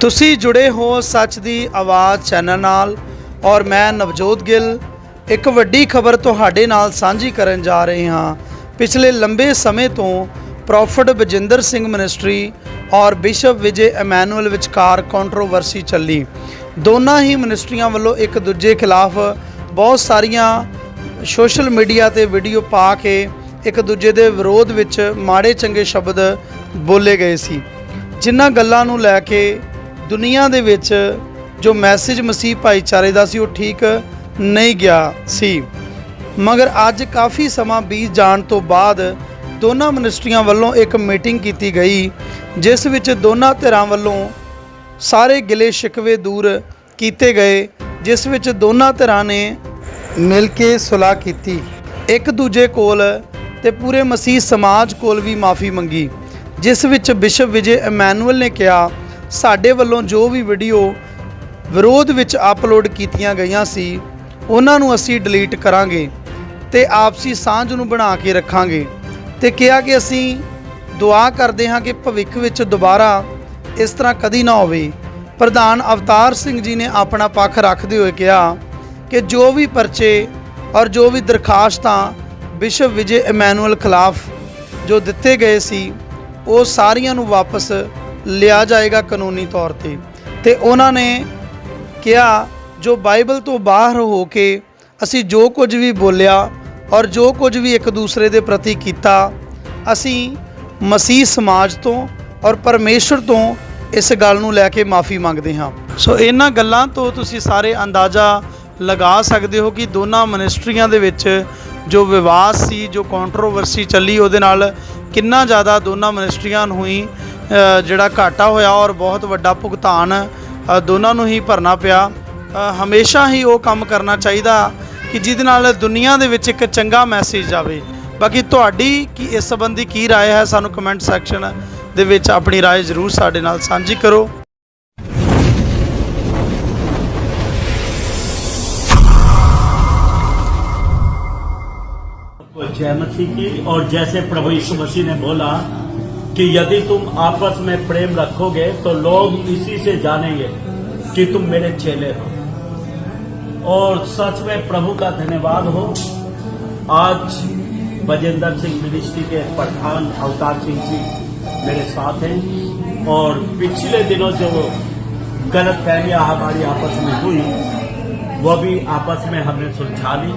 ਤੁਸੀਂ ਜੁੜੇ ਹੋ ਸੱਚ ਦੀ ਆਵਾਜ਼ ਚੈਨਲ ਨਾਲ ਔਰ ਮੈਂ ਨਵਜੋਤ ਗਿੱਲ ਇੱਕ ਵੱਡੀ ਖਬਰ ਤੁਹਾਡੇ ਨਾਲ ਸਾਂਝੀ ਕਰਨ ਜਾ ਰਹੇ ਹਾਂ। ਪਿਛਲੇ ਲੰਬੇ ਸਮੇਂ ਤੋਂ ਪ੍ਰੋਫਟ ਬਜਿੰਦਰ ਸਿੰਘ ਮਿਨਿਸਟਰੀ ਔਰ ਬਿਸ਼ਪ ਵਿਜੇ ਐਮੈਨੂਅਲ ਵਿਚਕਾਰ ਕੰਟਰੋਵਰਸੀ ਚੱਲੀ। ਦੋਨਾਂ ਹੀ ਮਿਨਿਸਟਰੀਆਂ ਵੱਲੋਂ ਇੱਕ ਦੂਜੇ ਖਿਲਾਫ ਬਹੁਤ ਸਾਰੀਆਂ ਸੋਸ਼ਲ ਮੀਡੀਆ ਤੇ ਵੀਡੀਓ ਪਾ ਕੇ ਇੱਕ ਦੂਜੇ ਦੇ ਵਿਰੋਧ ਵਿੱਚ ਮਾੜੇ ਚੰਗੇ ਸ਼ਬਦ ਬੋਲੇ ਗਏ ਸੀ। ਜਿਨ੍ਹਾਂ ਗੱਲਾਂ ਨੂੰ ਲੈ ਕੇ ਦੁਨੀਆ ਦੇ ਵਿੱਚ ਜੋ ਮੈਸੇਜ ਮਸੀਹ ਭਾਈਚਾਰੇ ਦਾ ਸੀ, ਉਹ ਠੀਕ ਨਹੀਂ ਗਿਆ ਸੀ। ਮਗਰ ਅੱਜ ਕਾਫੀ ਸਮਾਂ ਬੀਤ ਜਾਣ ਤੋਂ ਬਾਅਦ ਦੋਨਾਂ ਮਿਨਿਸਟਰੀਆਂ ਵੱਲੋਂ ਇੱਕ ਮੀਟਿੰਗ ਕੀਤੀ ਗਈ, ਜਿਸ ਵਿੱਚ ਦੋਨਾਂ ਧਿਰਾਂ ਵੱਲੋਂ ਸਾਰੇ ਗਿਲੇ ਸ਼ਿਕਵੇ ਦੂਰ ਕੀਤੇ ਗਏ, ਜਿਸ ਵਿੱਚ ਦੋਨਾਂ ਧਿਰਾਂ ਨੇ ਮਿਲ ਕੇ ਸੁਲਾਹ ਕੀਤੀ। ਇੱਕ ਦੂਜੇ ਕੋਲ ਤੇ ਪੂਰੇ ਮਸੀਹ ਸਮਾਜ ਕੋਲ ਵੀ ਮਾਫੀ ਮੰਗੀ, ਜਿਸ ਵਿੱਚ ਬਿਸ਼ਪ ਵਿਜੇ ਇਮੈਨੂਅਲ ਨੇ ਕਿਹਾ ਸਾਡੇ ਵੱਲੋਂ ਜੋ ਵੀ ਵੀਡੀਓ ਵਿਰੋਧ ਵਿੱਚ ਅਪਲੋਡ ਕੀਤੀਆਂ ਗਈਆਂ ਸੀ, ਉਹਨਾਂ ਨੂੰ ਅਸੀਂ ਡਿਲੀਟ ਕਰਾਂਗੇ ਤੇ ਆਪਸੀ ਸਾਂਝ ਨੂੰ ਬਣਾ ਕੇ ਰੱਖਾਂਗੇ ਤੇ ਕਿਹਾ ਕਿ ਅਸੀਂ ਦੁਆ ਕਰਦੇ ਹਾਂ ਕਿ ਭਵਿੱਖ ਵਿੱਚ ਦੁਬਾਰਾ ਇਸ ਤਰ੍ਹਾਂ ਕਦੀ ਨਾ ਹੋਵੇ। ਪ੍ਰਧਾਨ ਅਵਤਾਰ ਸਿੰਘ ਜੀ ਨੇ ਆਪਣਾ ਪੱਖ ਰੱਖਦੇ ਹੋਏ ਕਿਹਾ ਕਿ ਜੋ ਵੀ ਪਰਚੇ ਔਰ ਜੋ ਵੀ ਦਰਖਾਸਤਾਂ ਬਿਸ਼ਪ ਵਿਜੇ ਇਮੈਨੂਅਲ ਖਿਲਾਫ ਜੋ ਦਿੱਤੇ ਗਏ ਸੀ, ਉਹ ਸਾਰੀਆਂ ਨੂੰ ਵਾਪਸ ਲਿਆ ਜਾਏਗਾ ਕਾਨੂੰਨੀ ਤੌਰ ਤੇ। ਤੇ ਉਹਨਾਂ ਨੇ ਕਿਹਾ, ਜੋ ਬਾਈਬਲ ਤੋਂ ਬਾਹਰ ਹੋ ਕੇ ਅਸੀਂ ਜੋ ਕੁਝ ਵੀ ਬੋਲਿਆ ਔਰ ਜੋ ਕੁਝ ਵੀ ਇੱਕ ਦੂਸਰੇ ਦੇ ਪ੍ਰਤੀ ਕੀਤਾ, ਅਸੀਂ ਮਸੀਹ ਸਮਾਜ ਤੋਂ ਔਰ ਪਰਮੇਸ਼ਰ ਤੋਂ ਇਸ ਗੱਲ ਨੂੰ ਲੈ ਕੇ ਮਾਫੀ ਮੰਗਦੇ ਹਾਂ। ਸੋ ਇਹਨਾਂ ਗੱਲਾਂ ਤੋਂ ਤੁਸੀਂ ਸਾਰੇ ਅੰਦਾਜ਼ਾ ਲਗਾ ਸਕਦੇ ਹੋ ਕਿ ਦੋਨਾਂ ਮਿਨਿਸਟਰੀਆਂ ਦੇ ਵਿੱਚ ਜੋ ਵਿਵਾਦ ਸੀ, ਜੋ ਕੰਟਰੋਵਰਸੀ ਚੱਲੀ, ਉਹਦੇ ਨਾਲ ਕਿੰਨਾ ਜ਼ਿਆਦਾ ਦੋਨਾਂ ਮਿਨਿਸਟਰੀਆਂ ਨੂੰ ਹੋਈ ਜਿਹੜਾ ਘਾਟਾ ਹੋਇਆ ਔਰ ਬਹੁਤ ਵੱਡਾ ਭੁਗਤਾਨ ਅ, ਦੋਨਾਂ ਨੂੰ ਹੀ ਭਰਨਾ ਪਿਆ ਅ, ਹਮੇਸ਼ਾ ਹੀ ਉਹ ਕੰਮ ਕਰਨਾ ਚਾਹੀਦਾ ਕਿ ਜਿਹਦੇ ਨਾਲ ਦੁਨੀਆ ਦੇ ਵਿੱਚ ਇੱਕ ਚੰਗਾ ਮੈਸੇਜ ਜਾਵੇ ਬਾਕੀ ਤੁਹਾਡੀ ਕੀ ਇਸ ਸੰਬੰਧੀ ਕੀ رائے ਹੈ ਸਾਨੂੰ ਕਮੈਂਟ ਸੈਕਸ਼ਨ ਦੇ ਵਿੱਚ ਆਪਣੀ رائے ਜ਼ਰੂਰ ਸਾਡੇ ਨਾਲ ਸਾਂਝੀ ਕਰੋ जय मसीह की और जैसे प्रभु यीशु मसीह ने बोला कि यदि तुम आपस में प्रेम रखोगे तो लोग इसी से जानेंगे कि तुम मेरे चेले हो। और सच में प्रभु का धन्यवाद हो। आज बजेंद्र सिंह मिनिस्ट्री के प्रधान अवतार सिंह जी मेरे साथ हैं और पिछले दिनों जो गलत फहमियाँ हमारी आपस में हुई वह भी आपस में हमने सुलझा ली।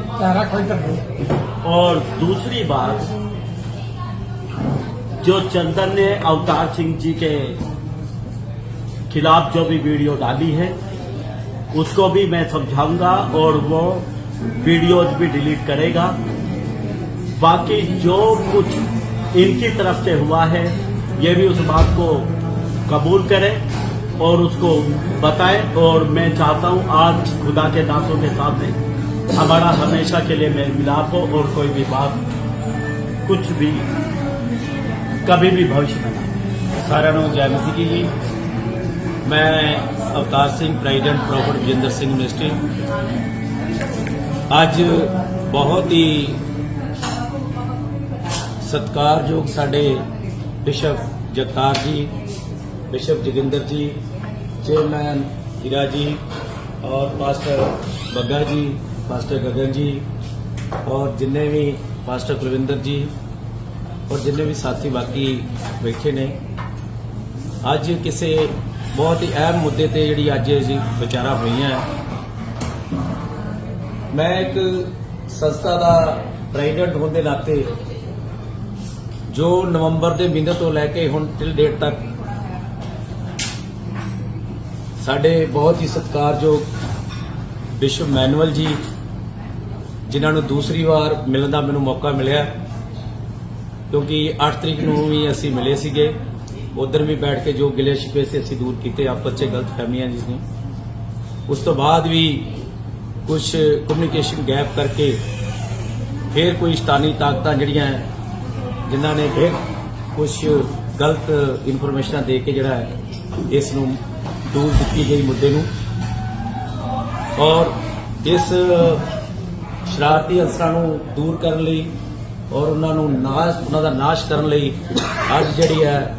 और दूसरी बात जो चंदन ने अवतार सिंह जी के खिलाफ जो भी वीडियो डाली है, उसको भी मैं समझाऊँगा और वो वीडियोज़ भी डिलीट करेगा। बाकी जो कुछ इनकी तरफ़ से हुआ है, ये भी उस बात को कबूल करें और उसको बताएँ और मैं चाहता हूँ आज खुदा के दासों के सामने हमारा हमेशा के लिए मेल मिलाप हो और कोई भी बात कुछ भी ਕਦੇ ਵੀ ਭਵਿਸ਼ ਨਾ ਸਾਰਿਆਂ ਨੂੰ ਜੈ ਮਸੀਹ ਜੀ। ਮੈਂ ਅਵਤਾਰ ਸਿੰਘ, ਪ੍ਰੈਜ਼ੀਡੈਂਟ ਪ੍ਰੋਪਰ ਵਿਜੇਂਦਰ ਸਿੰਘ ਯੂਨੀਵਰਸਿਟੀ ਅੱਜ ਬਹੁਤ ਹੀ ਸਤਿਕਾਰਯੋਗ ਸਾਡੇ ਬਿਸ਼ਪ ਜਗਤਾਰ ਜੀ, ਬਿਸ਼ਪ ਜਗਿੰਦਰ ਜੀ, ਚੇਅਰਮੈਨ ਹੀਰਾ ਜੀ ਔਰ ਪਾਸਟਰ ਬੱਗਾ ਜੀ, ਪਾਸਟਰ ਗਗਨ ਜੀ ਔਰ ਜਿੰਨੇ ਵੀ ਪਾਸਟਰ ਕੁਲਵਿੰਦਰ ਜੀ ਔਰ ਜਿੰਨੇ ਵੀ ਸਾਥੀ ਬਾਕੀ ਬੈਠੇ ਨੇ, ਅੱਜ ਕਿਸੇ ਬਹੁਤ ਹੀ ਅਹਿਮ ਮੁੱਦੇ ਤੇ ਜਿਹੜੀ ਅੱਜ ਅਸੀਂ ਵਿਚਾਰਾਂ ਹੋਈਆਂ ਮੈਂ ਇੱਕ ਸੰਸਥਾ ਦਾ ਪ੍ਰੈਜ਼ੀਡੈਂਟ ਹੋਣ ਦੇ ਨਾਤੇ ਜੋ ਨਵੰਬਰ ਦੇ ਮਹੀਨੇ ਤੋਂ ਲੈ ਕੇ ਹੁਣ ਟਿਲ ਡੇਟ ਤੱਕ ਸਾਡੇ ਬਹੁਤ ਹੀ ਸਤਿਕਾਰਯੋਗ ਵਿਸ਼ਵ ਮੈਨੂਅਲ ਜੀ, ਜਿਨ੍ਹਾਂ ਨੂੰ ਦੂਸਰੀ ਵਾਰ ਮਿਲਣ ਦਾ ਮੈਨੂੰ ਮੌਕਾ ਮਿਲਿਆ। ਕਿਉਂਕਿ 8 ਤਰੀਕ ਨੂੰ ਵੀ ਅਸੀਂ ਮਿਲੇ ਸੀਗੇ। ਉਧਰ ਵੀ ਬੈਠ ਕੇ ਜੋ ਗਿਲੇ ਸ਼ਿਕਵੇ ਸੀ ਅਸੀਂ ਦੂਰ ਕੀਤੇ, ਆਪਸ 'ਚ ਗਲਤ ਫਹਿਮੀਆਂ ਜਿਸ ਨੇ ਉਸ ਤੋਂ ਬਾਅਦ ਵੀ ਕੁਝ ਕਮਿਊਨੀਕੇਸ਼ਨ ਗੈਪ ਕਰਕੇ ਫਿਰ ਕੋਈ ਸਤਾਨੀ ਤਾਕਤਾਂ ਜਿਹੜੀਆਂ ਜਿਨ੍ਹਾਂ ਨੇ ਫਿਰ ਕੁਝ ਗਲਤ ਇਨਫੋਰਮੇਸ਼ਨਾਂ ਦੇ ਕੇ ਜਿਹੜਾ ਹੈ, ਇਸ ਨੂੰ ਦੂਰ ਦਿੱਤੀ ਗਈ ਮੁੱਦੇ ਨੂੰ। ਔਰ ਇਸ ਸ਼ਰਾਰਤੀ ਅਨਸਰਾਂ ਨੂੰ ਦੂਰ ਕਰਨ ਲਈ ਔਰ ਉਹਨਾਂ ਨੂੰ ਨਾਸ਼, ਉਹਨਾਂ ਦਾ ਨਾਸ਼ ਕਰਨ ਲਈ ਅੱਜ ਜਿਹੜੀ ਹੈ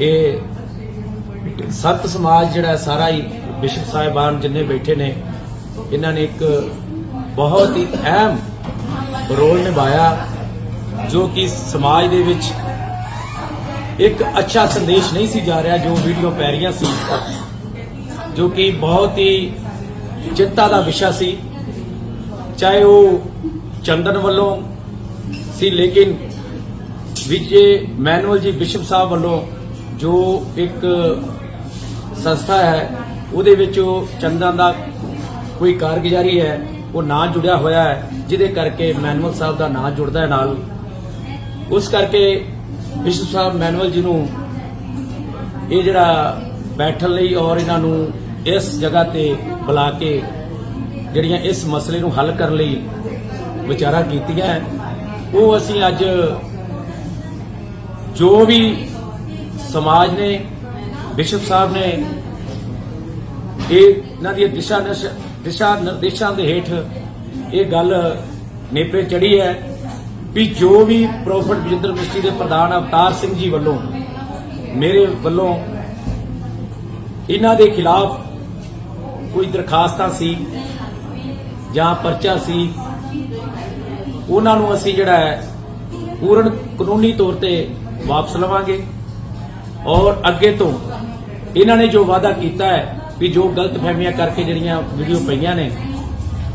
ਇਹ ਸੱਤ ਸਮਾਜ ਜਿਹੜਾ ਸਾਰਾ ਹੀ ਬਿਸ਼ਪ ਸਾਹਿਬਾਨ ਜਿੰਨੇ ਬੈਠੇ ਨੇ, ਇਹਨਾਂ ਨੇ ਇੱਕ ਬਹੁਤ ਹੀ ਅਹਿਮ ਰੋਲ ਨਿਭਾਇਆ ਜੋ ਕਿ ਸਮਾਜ ਦੇ ਵਿੱਚ ਇੱਕ ਅੱਛਾ ਸੰਦੇਸ਼ ਨਹੀਂ ਸੀ ਜਾ ਰਿਹਾ, ਜੋ ਵੀਡੀਓ ਪੈ ਰਹੀਆਂ ਸੀ, ਜੋ ਕਿ ਬਹੁਤ ਹੀ ਚਿੰਤਾ ਦਾ ਵਿਸ਼ਾ ਸੀ। ਚਾਹੇ ਉਹ ਚੰਦਨ ਵੱਲੋਂ ਸੀ, ਲੇਕਿਨ ਵਿਜੇ ਮੈਨੂਅਲ ਜੀ ਬਿਸ਼ਪ ਸਾਹਿਬ ਵੱਲੋਂ ਜੋ ਇੱਕ ਸੰਸਥਾ ਹੈ, ਉਹਦੇ ਵਿੱਚ ਉਹ ਚੰਦਨ ਦਾ ਕੋਈ ਕਾਰਗੁਜ਼ਾਰੀ ਹੈ, ਉਹ ਨਾਂ ਜੁੜਿਆ ਹੋਇਆ ਹੈ, ਜਿਹਦੇ ਕਰਕੇ ਮੈਨੂਅਲ ਸਾਹਿਬ ਦਾ ਨਾਂ ਜੁੜਦਾ ਹੈ ਨਾਲ। ਉਸ ਕਰਕੇ ਬਿਸ਼ਪ ਸਾਹਿਬ ਮੈਨੂਅਲ ਜੀ ਨੂੰ ਇਹ ਜਿਹੜਾ ਬੈਠਣ ਲਈ ਔਰ ਇਹਨਾਂ ਨੂੰ ਇਸ ਜਗ੍ਹਾ ਤੇ ਬੁਲਾ ਕੇ ਜਿਹੜੀਆਂ ਇਸ ਮਸਲੇ ਨੂੰ ਹੱਲ ਕਰਨ ਲਈ ਵਿਚਾਰਾ ਕੀਤੀਆਂ ਉਹ ਅਸੀਂ ਅੱਜ ਜੋ ਵੀ ਸਮਾਜ ਨੇ, ਬਿਸ਼ਪ ਸਾਹਿਬ ਨੇ, ਇਹ ਇਹਨਾਂ ਦੀ ਦਿਸ਼ਾ ਦਿਸ਼ਾ ਨਿਰਦੇਸ਼ਾਂ ਦੇ ਹੇਠ ਇਹ ਗੱਲ ਨੇਪਰੇ ਚੜੀ ਹੈ ਵੀ ਜੋ ਵੀ ਪ੍ਰੋਫਟ ਬਜਿੰਦਰ ਮਿਸਟਰੀ ਦੇ ਪ੍ਰਧਾਨ ਅਵਤਾਰ ਸਿੰਘ ਜੀ ਵੱਲੋਂ ਮੇਰੇ ਵੱਲੋਂ ਇਹਨਾਂ ਦੇ ਖਿਲਾਫ ਕੋਈ ਦਰਖਾਸਤਾਂ ਸੀ ਜਾਂ ਪਰਚਾ ਸੀ ਉਹਨਾਂ ਨੂੰ ਅਸੀਂ ਜਿਹੜਾ ਹੈ ਪੂਰਨ ਕਾਨੂੰਨੀ ਤੌਰ ਤੇ ਵਾਪਸ ਲਵਾਂਗੇ। ਔਰ ਅੱਗੇ ਤੋਂ ਇਹਨਾਂ ਨੇ ਜੋ ਵਾਅਦਾ ਕੀਤਾ ਹੈ ਵੀ ਜੋ ਗਲਤ ਫਹਿਮੀਆਂ ਕਰਕੇ ਜਿਹੜੀਆਂ ਵੀਡੀਓ ਪਈਆਂ ਨੇ,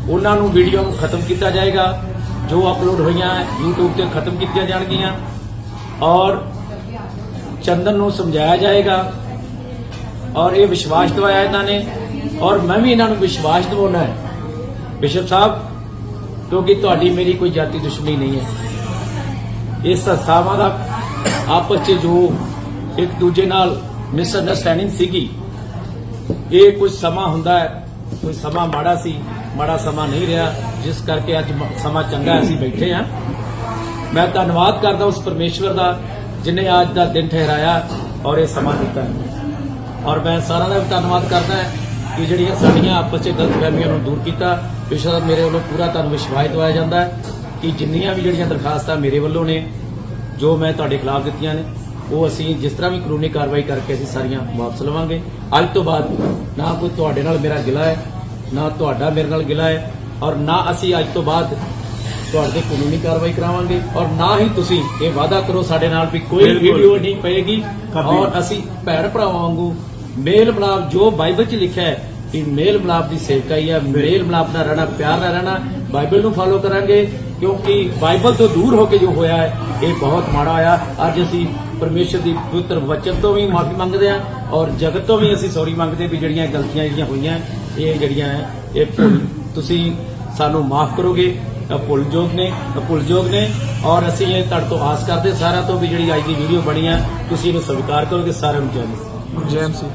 ਉਹਨਾਂ ਨੂੰ ਵੀਡੀਓ ਨੂੰ ਖਤਮ ਕੀਤਾ ਜਾਏਗਾ। ਜੋ ਅਪਲੋਡ ਹੋਈਆਂ ਹੈ, YouTube ਤੇ ਖਤਮ ਕੀਤੀਆਂ ਜਾਣਗੀਆਂ। ਔਰ ਚੰਦਨ ਨੂੰ ਸਮਝਾਇਆ ਜਾਏਗਾ। ਔਰ ਇਹ ਵਿਸ਼ਵਾਸ ਦਿਵਾਇਆ ਇਹਨਾਂ ਨੇ। ਔਰ ਮੈਂ ਵੀ ਇਹਨਾਂ ਨੂੰ ਵਿਸ਼ਵਾਸ ਦਿਵਾਉਣਾ ਹੈ। ਬਿਸ਼ਪ ਸਾਹਿਬ ਕਿਉਂਕਿ ਤੁਹਾਡੀ ਮੇਰੀ ਕੋਈ ਜਾਤੀ ਦੁਸ਼ਮਣੀ ਨਹੀਂ ਹੈ। ਇਸ ਸੰਸਥਾਵਾਂ ਦਾ ਆਪਸ 'ਚ ਜੋ ਇੱਕ ਦੂਜੇ ਨਾਲ ਮਿਸਅੰਡਰਸਟੈਂਡਿੰਗ ਸੀਗੀ, ਇਹ ਕੁਝ ਸਮਾਂ ਹੁੰਦਾ ਹੈ, ਕੋਈ ਸਮਾਂ ਮਾੜਾ ਸੀ, ਮਾੜਾ ਸਮਾਂ ਨਹੀਂ ਰਿਹਾ, ਜਿਸ ਕਰਕੇ ਅੱਜ ਸਮਾਂ ਚੰਗਾ ਅਸੀਂ ਬੈਠੇ ਹਾਂ। ਮੈਂ ਧੰਨਵਾਦ ਕਰਦਾ ਉਸ ਪਰਮੇਸ਼ਵਰ ਦਾ, ਜਿਨੇ ਅੱਜ ਦਾ ਦਿਨ ਠਹਿਰਾਇਆ ਔਰ ਇਹ ਸਮਾਂ ਦਿੱਤਾ ਔਰ ਮੈਂ ਸਾਰਿਆਂ ਦਾ ਵੀ ਧੰਨਵਾਦ ਕਰਦਾ ਹਾਂ। ਕਿ ਜਿਹੜੀਆਂ ਸਾਡੀਆਂ ਆਪਸ ਵਿੱਚ ਗਲਤਫਹਿਮੀਆਂ ਨੂੰ ਦੂਰ ਕੀਤਾ ਵਿਸ਼ਵ ਮੇਰੇ ਵੱਲੋਂ ਪੂਰਾ ਤੁਹਾਨੂੰ ਵਿਸ਼ਵਾਸ ਦਿਵਾਇਆ ਜਾਂਦਾ ਹੈ ਕਿ ਜਿੰਨੀਆਂ ਵੀ ਜਿਹੜੀਆਂ ਦਰਖਾਸਤਾਂ ਮੇਰੇ ਵੱਲੋਂ ਨੇ ਜੋ ਮੈਂ ਤੁਹਾਡੇ ਖਿਲਾਫ ਦਿੱਤੀਆਂ ਨੇ ਉਹ ਅਸੀਂ ਜਿਸ ਤਰ੍ਹਾਂ ਵੀ ਕਾਨੂੰਨੀ ਕਾਰਵਾਈ ਕਰਕੇ ਅਸੀਂ ਸਾਰੀਆਂ ਵਾਪਸ ਲਵਾਂਗੇ ਅੱਜ ਤੋਂ ਬਾਅਦ ਨਾ ਕੋਈ ਤੁਹਾਡੇ ਨਾਲ ਮੇਰਾ ਗਿਲਾ ਹੈ ਨਾ ਤੁਹਾਡਾ ਮੇਰੇ ਨਾਲ ਗਿਲਾ ਹੈ ਔਰ ਨਾ ਅਸੀਂ ਅੱਜ ਤੋਂ ਬਾਅਦ ਤੁਹਾਡੇ ਕਾਨੂੰਨੀ ਕਾਰਵਾਈ ਕਰਾਵਾਂਗੇ ਔਰ ਨਾ ਹੀ ਤੁਸੀਂ ਇਹ ਵਾਅਦਾ ਕਰੋ ਸਾਡੇ ਨਾਲ ਵੀ ਕੋਈ। ਵੀਡੀਓ ਨਹੀਂ ਪਏਗੀ। ਔਰ ਅਸੀਂ ਭੈਣ ਭਰਾਵਾਂ ਵਾਂਗੂ ਮੇਲ ਮਿਲਾਪ ਜੋ ਬਾਈਬਲ 'ਚ ਲਿਖਿਆ ਹੈ ਕਿ ਮੇਲ ਮਿਲਾਪ ਦੀ ਸੇਵਕਾਈ ਹੈ ਮੇਲ ਮਿਲਾਪ ਦਾ ਰਹਿਣਾ, ਪਿਆਰ ਦਾ ਰਹਿਣਾ, ਬਾਈਬਲ ਨੂੰ ਫਾਲੋ ਕਰਾਂਗੇ, ਕਿਉਂਕਿ ਬਾਈਬਲ ਤੋਂ ਦੂਰ ਹੋ ਕੇ ਜੋ ਹੋਇਆ ਹੈ, ਇਹ ਬਹੁਤ ਮਾੜਾ ਹੋਇਆ ਅੱਜ ਅਸੀਂ ਪਰਮੇਸ਼ਰ ਦੀ ਪਵਿੱਤਰ ਵਚਨ ਤੋਂ ਵੀ ਮਾਫੀ ਮੰਗਦੇ ਹਾਂ ਔਰ ਜਗਤ ਤੋਂ ਵੀ ਅਸੀਂ ਸੌਰੀ ਮੰਗਦੇ ਵੀ ਜਿਹੜੀਆਂ ਗਲਤੀਆਂ ਜਿਹੜੀਆਂ ਹੋਈਆਂ, ਇਹ ਜਿਹੜੀਆਂ ਇਹ ਭੁੱਲ, ਤੁਸੀਂ ਸਾਨੂੰ ਮਾਫ ਕਰੋਗੇ, ਇਹ ਨੇ, ਇਹ ਭੁੱਲਯੋਗ ਨੇ ਔਰ ਅਸੀਂ ਇਹ ਤੁਹਾਡੇ ਤੋਂ ਆਸ ਕਰਦੇ ਸਾਰਿਆਂ ਤੋਂ ਵੀ ਜਿਹੜੀ ਅੱਜ ਦੀ ਵੀਡੀਓ ਬਣੀ ਹੈ, ਤੁਸੀਂ ਇਹਨੂੰ ਸਵੀਕਾਰ ਕਰੋਗੇ, ਸਾਰਿਆਂ ਨੂੰ ਚਾਹੀਦਾ ਜੈ ਸੀ